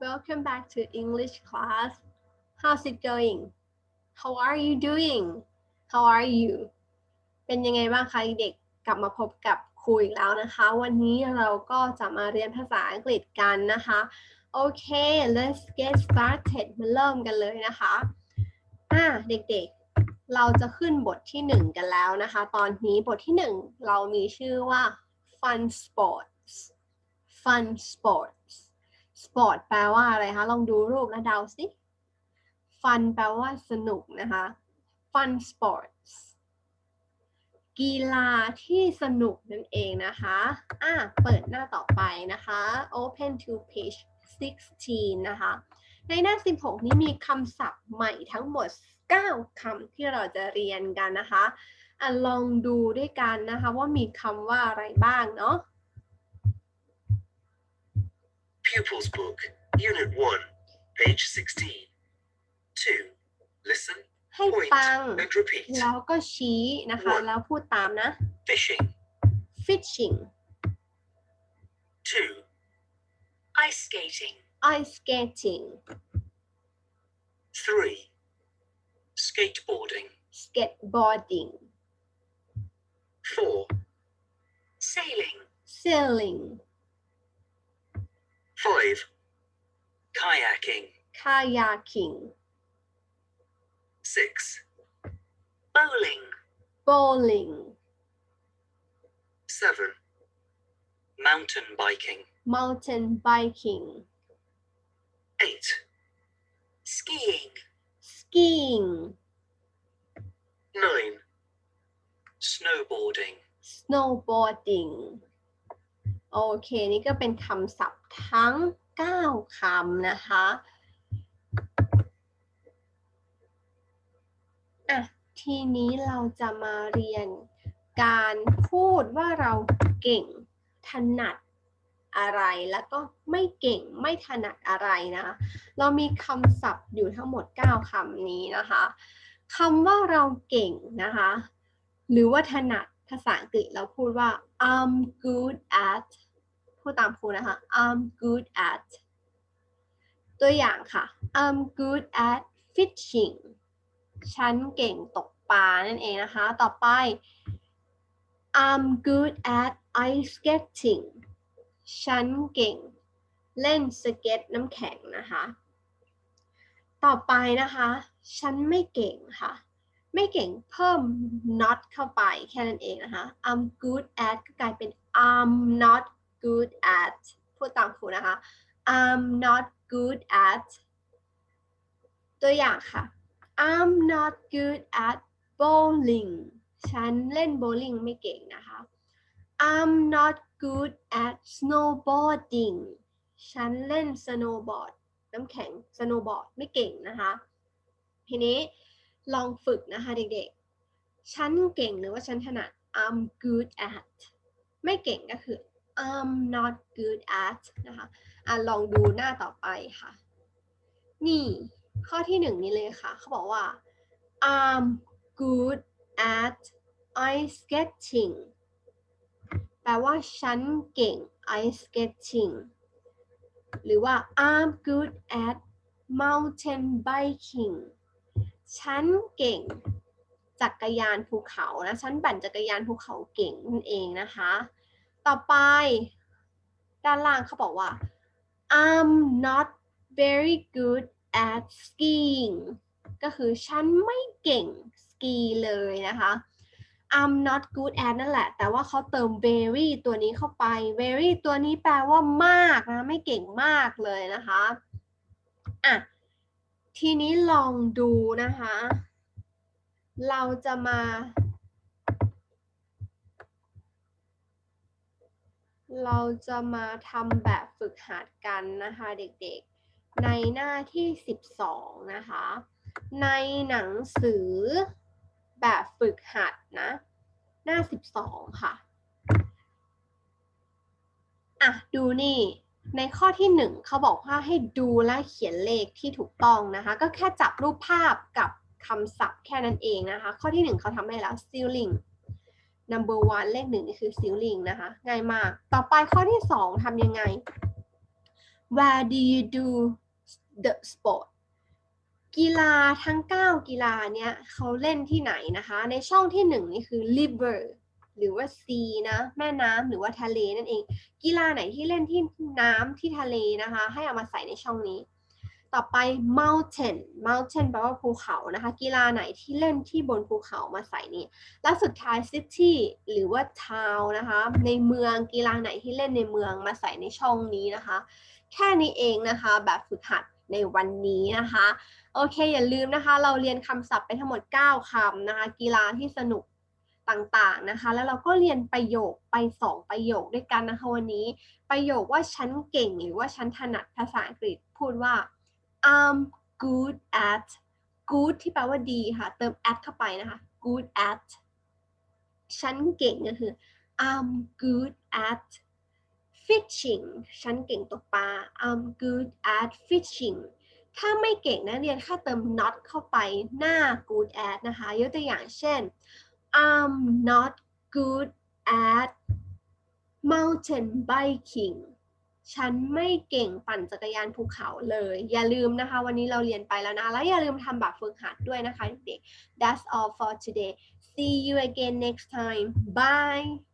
welcome back to English class. How's it going? How are you doing? How are you? เป็นยังไงบ้างคะเด็กกลับมาพบกับครูอีกแล้วนะคะ วันนี้เราก็จะมาเรียนภาษาอังกฤษกันนะคะ โอเค let's get started มาเริ่มกันเลยนะคะ อ่าเด็กๆ เราจะขึ้นบทที่หนึ่งกันแล้วนะคะ ตอนนี้บทที่หนึ่งเรามีชื่อว่า fun sports fun sports sport แปลว่าอะไรคะ ลองดูรูปแล้วเดาสิ fun แปลว่าสนุกนะคะ fun sports กีฬาที่สนุกนั่นเองนะคะ อะ เปิดหน้าต่อไปนะคะ open to page 16 นะคะ ในหน้า 16 นี้มีคำศัพท์ใหม่ทั้งหมด 9 คำที่เราจะเรียนกันนะคะอะลองดูด้วยกันนะคะว่ามีคำว่าอะไรบ้างเนาะ Pupils Book, Unit 1, page 16. 2. Listen, ให้ point, ฟัง and repeat. แล้วก็ชี้นะคะ One แล้วพูดตามนะ Fishing. fishing 2. Ice skating, ice skating 3. Skateboarding. skateboarding 4. sailing, sailing 5. Kayaking. kayaking 6. bowling, bowling 7. Mountain biking. mountain biking 8. skiing, skiing 9. Snowboarding. snowboarding โอเค นี่ก็เป็นคำศัพท์ ทั้ง 9คำนะคะอะทีนี้เราจะมาเรียนการพูดว่าเราเก่งถนัดอะไรแล้วก็ไม่เก่งไม่ถนัดอะไรนะคะเรามีคำศัพท์อยู่ทั้งหมด 9คำนี้นะคะคำว่าเราเก่งนะคะ หรือว่าถนัดภาษาอังกฤษเราพูดว่า I'm good at พูดตามครูนะคะ I'm good at ตัวอย่างค่ะ I'm good at fishing ฉันเก่งตกปลานั่นเองนะคะ ต่อไป I'm good at ice skating ฉันเก่งเล่นสเก็ตน้ำแข็งนะคะ ต่อไปนะคะ ฉันไม่เก่งค่ะ ไม่เก่งเพิ่ม not เข้าไปแค่นั้นเองนะคะ I'm good at ก็กลายเป็น I'm not good at พูดตามครูนะคะ I'm not good at ตัวอย่างค่ะ I'm not good at bowling ฉันเล่นโบว์ลิ่งไม่เก่งนะคะ I'm not good at snowboarding ฉันเล่นสโนว์บอร์ดน้ำแข็งสโนว์บอร์ดไม่เก่งนะคะ ทีนี้ลองฝึกนะคะเด็กๆ ฉันเก่งหรือว่าฉันถนัด I'm good at ไม่เก่งก็คือ I'm not good at นะคะอะลองดูหน้าต่อไปค่ะ นี่ ข้อที่หนึ่งนี้เลยค่ะ เขาบอกว่า I'm good at ice skating แปลว่าฉันเก่ง ice skating หรือว่า I'm good at mountain biking ฉันเก่ง จักรยานภูเขานะ ฉันปั่นจักรยานภูเขาเก่งนั่นเองนะคะ ต่อไป ด้านล่างเขาบอกว่า I'm not very good at skiing ก็คือฉันไม่เก่งสกีเลยนะคะ I'm not good at นั่นแหละ แต่ว่าเขาเติม very ตัวนี้เข้าไป very ตัวนี้แปลว่ามากนะ ไม่เก่งมากเลยนะคะ อะ ทีนี้ลองดูนะคะ เราจะมา เราจะมาทำแบบฝึกหัดกันนะคะเด็กๆ ในหน้าที่ 12 นะคะ ในหนังสือแบบฝึกหัดนะ หน้า 12 ค่ะ อะ ดูนี่ ในข้อที่ 1เขาบอกว่าให้ดูและเขียนเลขที่ถูกต้องนะคะ ก็แค่จับรูปภาพกับคำศัพท์แค่นั้นเองนะคะ ข้อที่ 1เขาทำให้แล้ว stealing number one เลขหนึ่งนี่คือ stealing นะคะ ง่ายมาก ต่อไปข้อที่2ทำยังไง where do you do the sport กีฬาทั้ง 9 กีฬาเนี้ยเขาเล่นที่ไหนนะคะ ในช่องที่ 1 นี่คือ river หรือว่า sea นะแม่น้ำหรือว่าทะเลนั่นเอง กีฬาไหนที่เล่นที่น้ำที่ทะเลนะคะ ให้เอามาใส่ในช่องนี้ ต่อไป mountain mountain แปลว่าภูเขานะคะ กีฬาไหนที่เล่นที่บนภูเขามาใส่นี่และสุดท้าย city หรือว่า town นะคะ ในเมืองกีฬาไหนที่เล่นในเมืองมาใส่ในช่องนี้นะคะ แค่นี้เองนะคะ แบบฝึกหัดในวันนี้นะคะ โอเค อย่าลืมนะคะ เราเรียนคำศัพท์ไปทั้งหมด 9 คำนะคะ กีฬาที่สนุกต่างๆนะคะ แล้วเราก็เรียนประโยคไป 2 ประโยคด้วยกันนะคะวันนี้ ประโยคว่าฉันเก่งหรือว่าฉันถนัดภาษาอังกฤษพูดว่า I'm good at good ที่แปลว่าดีค่ะ เติม at เข้าไปนะคะ good at ฉันเก่งก็คือ I'm good at fishing ฉันเก่งตกปลา I'm good at fishing ถ้าไม่เก่งนะเรียนแค่เติม not เข้าไปหน้า good at นะคะ ยกตัวอย่างเช่น I'm not good at mountain biking ฉันไม่เก่งปั่นจักรยานภูเขาเลย อย่าลืมนะคะ วันนี้เราเรียนไปแล้วนะ แล้วอย่าลืมทำแบบฝึกหัดด้วยนะคะเด็กๆ That's all for today see you again next time bye